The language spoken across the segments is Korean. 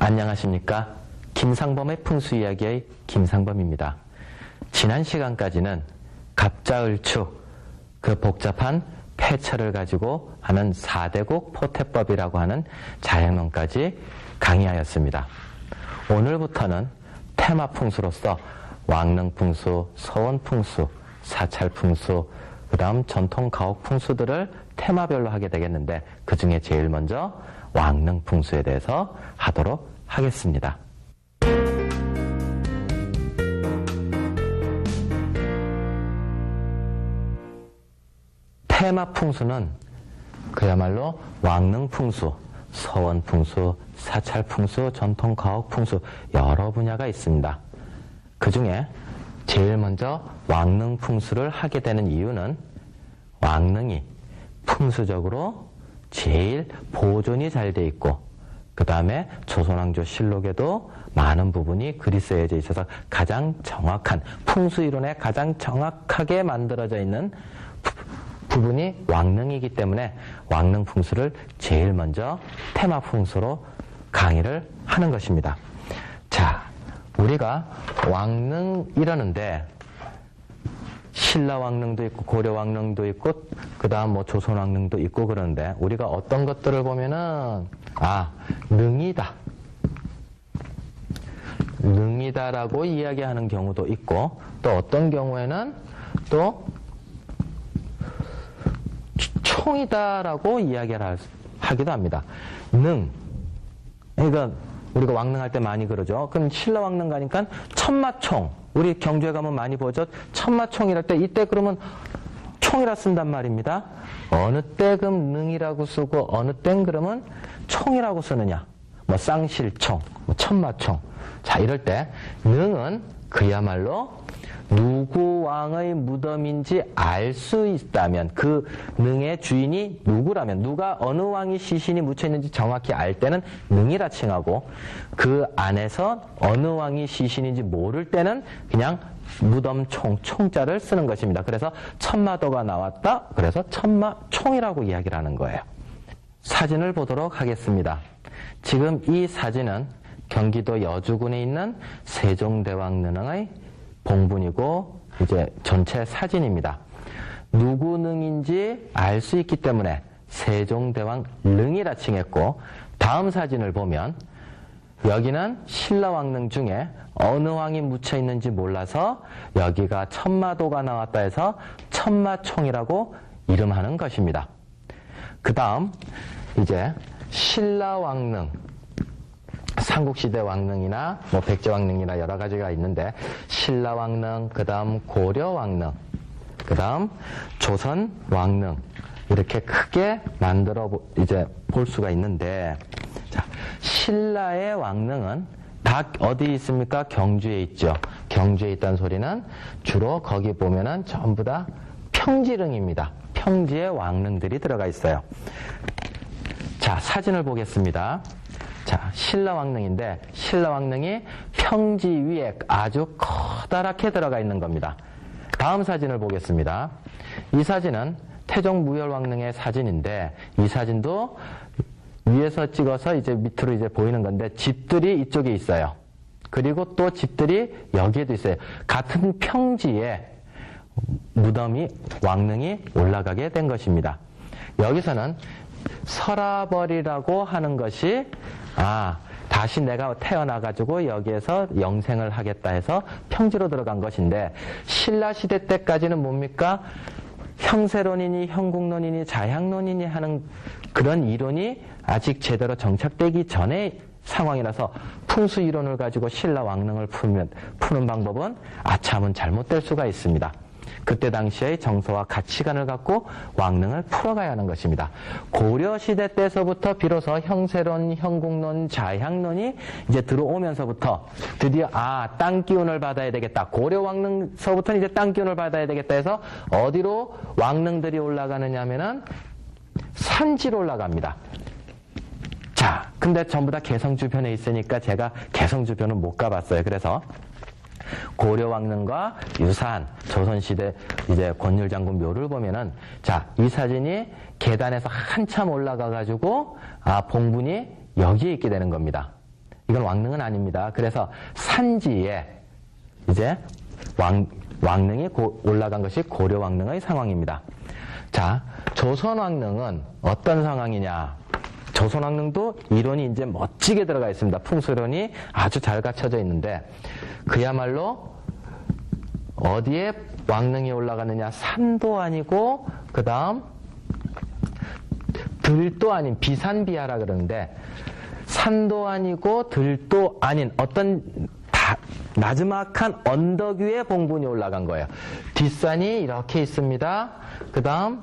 안녕하십니까. 김상범의 풍수 이야기의 김상범입니다. 지난 시간까지는 갑자을추, 그 복잡한 폐철을 가지고 하는 사대국 포태법이라고 하는 자양론까지 강의하였습니다. 오늘부터는 테마 풍수로서 왕릉 풍수, 서원 풍수, 사찰 풍수, 그 다음 전통 가옥 풍수들을 테마별로 하게 되겠는데 그 중에 제일 먼저 왕릉 풍수에 대해서 하도록 하겠습니다. 테마 풍수는 그야말로 왕릉 풍수, 서원 풍수, 사찰 풍수, 전통 가옥 풍수 여러 분야가 있습니다. 그 중에 제일 먼저 왕릉 풍수를 하게 되는 이유는 왕릉이 풍수적으로 제일 보존이 잘 돼 있고 그 다음에 조선왕조 실록에도 많은 부분이 쓰여져 있어서 가장 정확한 풍수 이론에 가장 정확하게 만들어져 있는 부- 부분이 왕릉이기 때문에 왕릉 풍수를 제일 먼저 테마 풍수로 강의를 하는 것입니다. 자, 우리가 왕릉 이러는데 신라 왕릉도 있고 고려 왕릉도 있고 그다음 뭐 조선 왕릉도 있고 그러는데 우리가 어떤 것들을 보면은 아 능이다 능이다라고 이야기하는 경우도 있고 또 어떤 경우에는 또 총이다라고 이야기를 할- 하기도 합니다. 능 그러니까 우리가 왕릉할 때 많이 그러죠. 그럼 신라 왕릉 가니까 천마총. 우리 경주에 가면 많이 보죠. 천마총이랄 때 이때 그러면 총이라 쓴단 말입니다. 어느 때 그럼 능이라고 쓰고 어느 땐 그러면 총이라고 쓰느냐. 뭐 쌍실총, 뭐 천마총. 자 이럴 때 능은 그야말로 누구 왕의 무덤인지 알 수 있다면 그 능의 주인이 누구라면 누가 어느 왕이 시신이 묻혀 있는지 정확히 알 때는 능이라 칭하고 그 안에서 어느 왕이 시신인지 모를 때는 그냥 무덤 총 총자를 쓰는 것입니다. 그래서 천마도가 나왔다. 그래서 천마총이라고 이야기를 하는 거예요. 사진을 보도록 하겠습니다. 지금 이 사진은 경기도 여주군에 있는 세종대왕릉의 봉분이고 이제 전체 사진입니다. 누구 능인지 알 수 있기 때문에 세종대왕 릉이라 칭했고 다음 사진을 보면 여기는 신라왕릉 중에 어느 왕이 묻혀 있는지 몰라서 여기가 천마도가 나왔다 해서 천마총이라고 이름하는 것입니다. 그 다음 이제 신라왕릉 삼국시대 왕릉이나 뭐 백제왕릉이나 여러 가지가 있는데 신라왕릉 그 다음 고려왕릉 그 다음 조선왕릉 이렇게 크게 만들어 보- 이제 볼 수가 있는데 자 신라의 왕릉은 다 어디 있습니까? 경주에 있죠. 경주에 있다는 소리는 주로 거기 보면은 전부 다 평지릉입니다. 평지에 왕릉들이 들어가 있어요. 자, 사진을 보겠습니다. 자, 신라 왕릉인데 신라 왕릉이 평지 위에 아주 커다랗게 들어가 있는 겁니다. 다음 사진을 보겠습니다. 이 사진은 태종 무열왕릉의 사진인데 이 사진도 위에서 찍어서 이제 밑으로 이제 보이는 건데 집들이 이쪽에 있어요. 그리고 또 집들이 여기에도 있어요. 같은 평지에 무덤이 왕릉이 올라가게 된 것입니다. 여기서는 서라벌이라고 하는 것이 아 다시 내가 태어나 가지고 여기에서 영생을 하겠다 해서 평지로 들어간 것인데 신라 시대 때까지는 뭡니까 형세론이니 형국론이니 자향론이니 하는 그런 이론이 아직 제대로 정착되기 전의 상황이라서 풍수 이론을 가지고 신라 왕릉을 풀면, 푸는 방법은 아참은 잘못될 수가 있습니다. 그때 당시의 정서와 가치관을 갖고 왕릉을 풀어가야 하는 것입니다. 고려시대 때서부터 비로소 형세론, 형국론, 자향론이 이제 들어오면서부터 드디어 아, 땅 기운을 받아야 되겠다. 고려 왕릉서부터는 이제 땅 기운을 받아야 되겠다 해서 어디로 왕릉들이 올라가느냐 하면은 산지로 올라갑니다. 자, 근데 전부 다 개성 주변에 있으니까 제가 개성 주변은 못 가봤어요. 그래서 고려 왕릉과 유사한 조선시대 이제 권율 장군 묘를 보면은 자, 이 사진이 계단에서 한참 올라가 가지고 아, 봉분이 여기에 있게 되는 겁니다. 이건 왕릉은 아닙니다. 그래서 산지에 이제 왕, 왕릉이 고- 올라간 것이 고려 왕릉의 상황입니다. 자, 조선 왕릉은 어떤 상황이냐? 조선 왕릉도 이론이 이제 멋지게 들어가 있습니다. 풍수론이 아주 잘 갖춰져 있는데 그야말로 어디에 왕릉이 올라가느냐? 산도 아니고 그 다음 들도 아닌 비산비하라 그러는데 산도 아니고 들도 아닌 어떤 다, 나즈막한 언덕 위에 봉분이 올라간 거예요. 뒷산이 이렇게 있습니다. 그 다음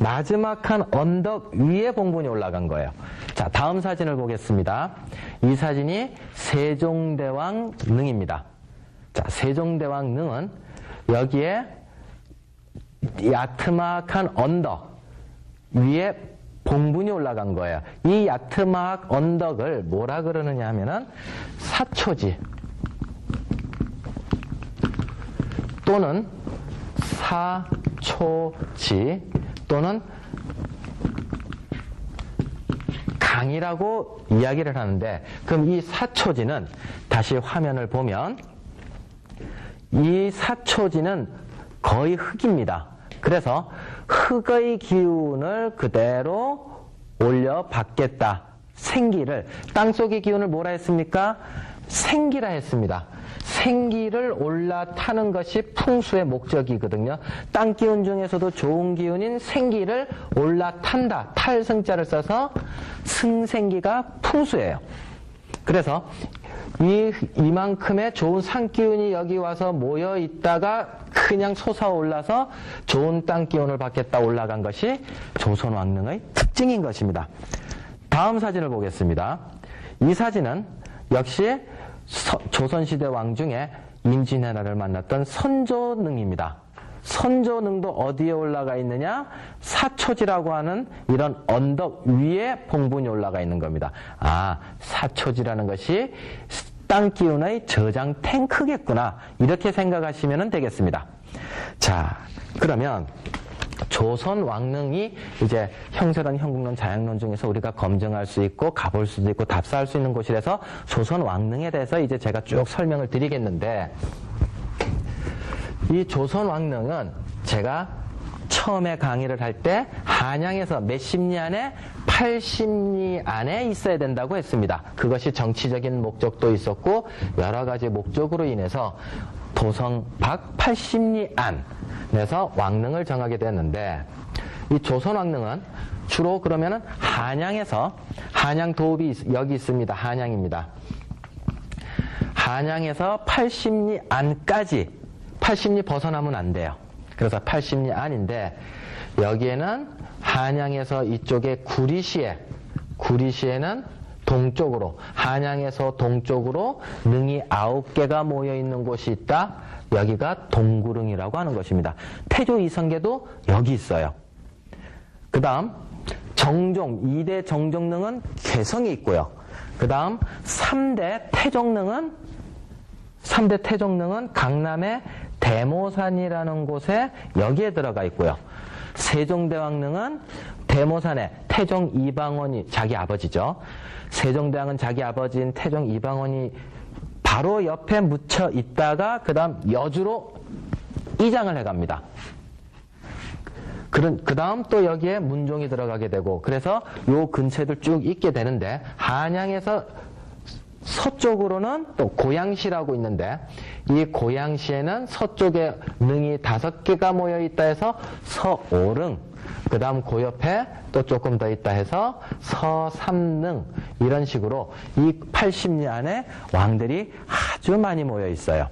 나즈막한 언덕 위에 봉분이 올라간 거예요. 자, 다음 사진을 보겠습니다. 이 사진이 세종대왕 능입니다. 자, 세종대왕 능은 여기에 야트막한 언덕 위에 봉분이 올라간 거예요. 이 야트막 언덕을 뭐라 그러느냐 하면은 사초지 또는 사초지 또는 강이라고 이야기를 하는데 그럼 이 사초지는 다시 화면을 보면 이 사초지는 거의 흙입니다. 그래서 흙의 기운을 그대로 올려 받겠다. 생기를 땅속의 기운을 뭐라 했습니까? 생기라 했습니다. 생기를 올라타는 것이 풍수의 목적이거든요. 땅 기운 중에서도 좋은 기운인 생기를 올라탄다. 탈승자를 써서 승생기가 풍수예요. 그래서 이, 이만큼의 좋은 산 기운이 여기 와서 모여 있다가 그냥 솟아올라서 좋은 땅 기운을 받겠다 올라간 것이 조선 왕릉의 특징인 것입니다. 다음 사진을 보겠습니다. 이 사진은 역시 서- 조선시대 왕 중에 임진왜란을 만났던 선조능입니다. 선조능도 어디에 올라가 있느냐? 사초지라고 하는 이런 언덕 위에 봉분이 올라가 있는 겁니다. 아, 사초지라는 것이 땅 기운의 저장 탱크겠구나. 이렇게 생각하시면 되겠습니다. 자, 그러면 조선 왕릉이 이제 형세론, 형국론, 자양론 중에서 우리가 검증할 수 있고 가볼 수도 있고 답사할 수 있는 곳이라서 조선 왕릉에 대해서 이제 제가 쭉 설명을 드리겠는데 이 조선 왕릉은 제가 처음에 강의를 할 때 한양에서 몇십 리 안에 80리 안에 있어야 된다고 했습니다. 그것이 정치적인 목적도 있었고 여러 가지 목적으로 인해서 도성 밖 80리 안에서 왕릉을 정하게 됐는데 이 조선 왕릉은 주로 그러면은 한양에서 한양 도읍이 있- 여기 있습니다. 한양입니다. 한양에서 80리 안까지 80리 벗어나면 안 돼요. 그래서 80리 안인데 여기에는 한양에서 이쪽에 구리시에 구리시에는 동쪽으로 한양에서 동쪽으로 능이 아홉 개가 모여 있는 곳이 있다. 여기가 동구릉이라고 하는 것입니다. 태조 이성계도 여기 있어요. 그 다음 정종 2대 정종릉은 개성이 있고요. 그 다음 3대 태종릉은 3대 태종릉은 강남의 대모산이라는 곳에 여기에 들어가 있고요. 세종대왕릉은 대모산에 태종 이방원이 자기 아버지죠. 세종대왕은 자기 아버지인 태종 이방원이 바로 옆에 묻혀 있다가 그 다음 여주로 이장을 해갑니다. 그런 그 다음 또 여기에 문종이 들어가게 되고 그래서 요 근처들 쭉 있게 되는데 한양에서 서쪽으로는 또 고양시라고 있는데 이 고양시에는 서쪽에 능이 다섯 개가 모여 있다 해서 서오릉 그 다음 그 옆에 또 조금 더 있다 해서 서삼능 이런 식으로 이 80리 안에 왕들이 아주 많이 모여 있어요.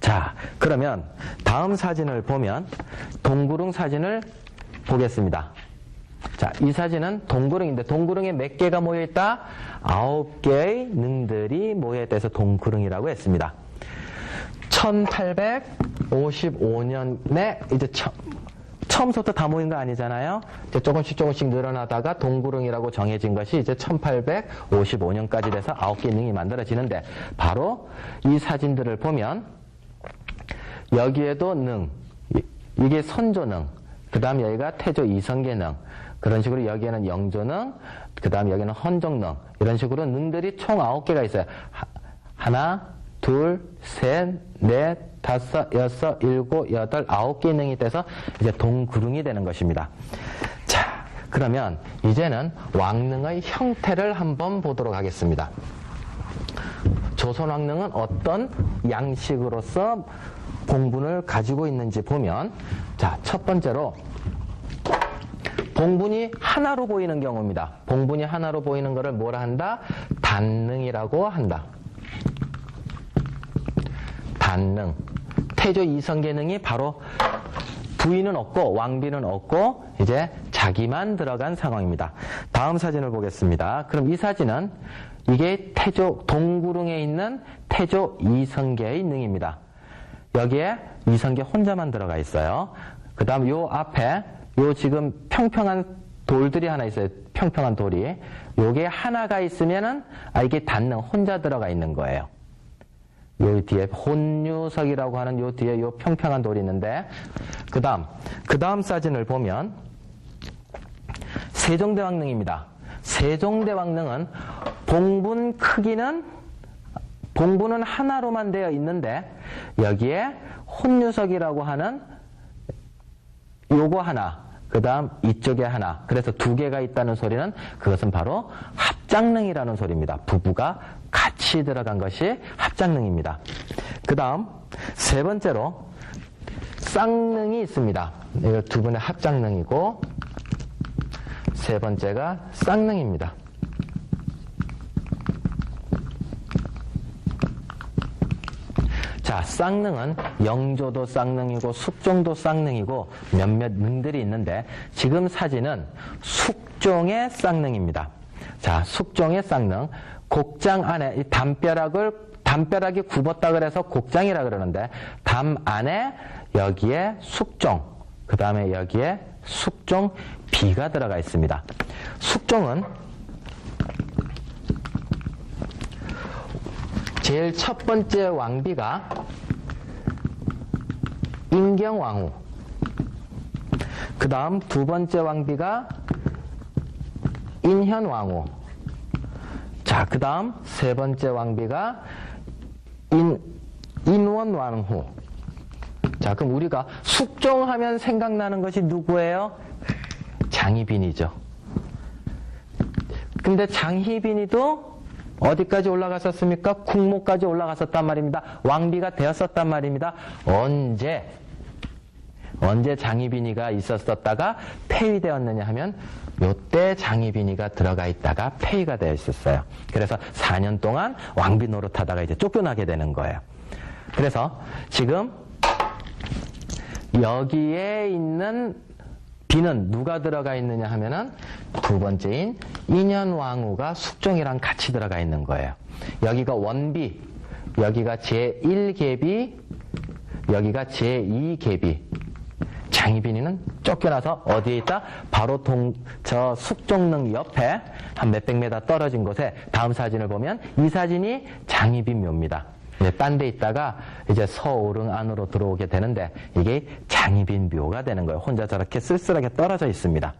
자, 그러면 다음 사진을 보면 동구릉 사진을 보겠습니다. 자, 이 사진은 동구릉인데 동구릉에 몇 개가 모여 있다? 아홉 개의 능들이 모여 있다 해서 동구릉이라고 했습니다. 1855년에 이제 처, 처음부터 다 모인 거 아니잖아요. 이제 조금씩 조금씩 늘어나다가 동구릉이라고 정해진 것이 이제 1855년까지 돼서 아홉 개 능이 만들어지는데 바로 이 사진들을 보면 여기에도 능, 이- 이게 선조능, 그 다음 여기가 태조 이성계능, 그런 식으로 여기에는 영조능, 그 다음 여기는 헌정능, 이런 식으로 능들이 총 아홉 개가 있어요. 하- 하나, 둘, 셋, 넷, 다섯, 여섯, 일곱, 여덟, 아홉 개 능이 돼서 이제 동구릉이 되는 것입니다. 자, 그러면 이제는 왕릉의 형태를 한번 보도록 하겠습니다. 조선왕릉은 어떤 양식으로서 봉분을 가지고 있는지 보면 자, 첫 번째로 봉분이 하나로 보이는 경우입니다. 봉분이 하나로 보이는 것을 뭐라 한다? 단능이라고 한다. 단능. 태조 이성계능이 바로 부인은 없고 왕비는 없고 이제 자기만 들어간 상황입니다. 다음 사진을 보겠습니다. 그럼 이 사진은 이게 태조 동구릉에 있는 태조 이성계의 능입니다. 여기에 이성계 혼자만 들어가 있어요. 그 다음 요 앞에 요 지금 평평한 돌들이 하나 있어요. 평평한 돌이. 요게 하나가 있으면은 아 이게 단능 혼자 들어가 있는 거예요. 요 뒤에 혼유석이라고 하는 요 뒤에 요 평평한 돌이 있는데 그 다음 그 다음 사진을 보면 세종대왕릉입니다. 세종대왕릉은 봉분 크기는 봉분은 하나로만 되어 있는데 여기에 혼유석이라고 하는 요거 하나, 그 다음 이쪽에 하나. 그래서 두 개가 있다는 소리는 그것은 바로 합장능이라는 소리입니다. 부부가 같이 들어간 것이 합장능입니다. 그 다음 세 번째로 쌍능이 있습니다. 이거 두 분의 합장능이고 세 번째가 쌍능입니다. 자, 쌍능은 영조도 쌍능이고 숙종도 쌍능이고 몇몇 능들이 있는데 지금 사진은 숙종의 쌍능입니다. 자, 숙종의 쌍능. 곡장 안에 이 담벼락을 담벼락이 굽었다 그래서 곡장이라 그러는데 담 안에 여기에 숙종, 그 다음에 여기에 숙종 비가 들어가 있습니다. 숙종은 제일 첫 번째 왕비가 인경왕후. 그 다음 두 번째 왕비가 인현왕후. 자, 그 다음 세 번째 왕비가 인, 인원왕후. 자, 그럼 우리가 숙종하면 생각나는 것이 누구예요? 장희빈이죠. 근데 장희빈이도 어디까지 올라갔었습니까? 국모까지 올라갔었단 말입니다. 왕비가 되었었단 말입니다. 언제? 언제 장희빈이가 있었었다가 폐위되었느냐 하면 요때 장희빈이가 들어가 있다가 폐위가 되어 있었어요. 그래서 4년 동안 왕비 노릇하다가 이제 쫓겨나게 되는 거예요. 그래서 지금 여기에 있는 비는 누가 들어가 있느냐 하면은 두 번째인 인현왕후가 숙종이랑 같이 들어가 있는 거예요. 여기가 원비, 여기가 제1계비, 여기가 제2계비. 장희빈이는 쫓겨나서 어디에 있다? 바로 동, 저 숙종릉 옆에 한 몇백 메다 떨어진 곳에 다음 사진을 보면 이 사진이 장희빈 묘입니다. 딴데 있다가 이제 서오릉 안으로 들어오게 되는데 이게 장희빈 묘가 되는 거예요. 혼자 저렇게 쓸쓸하게 떨어져 있습니다.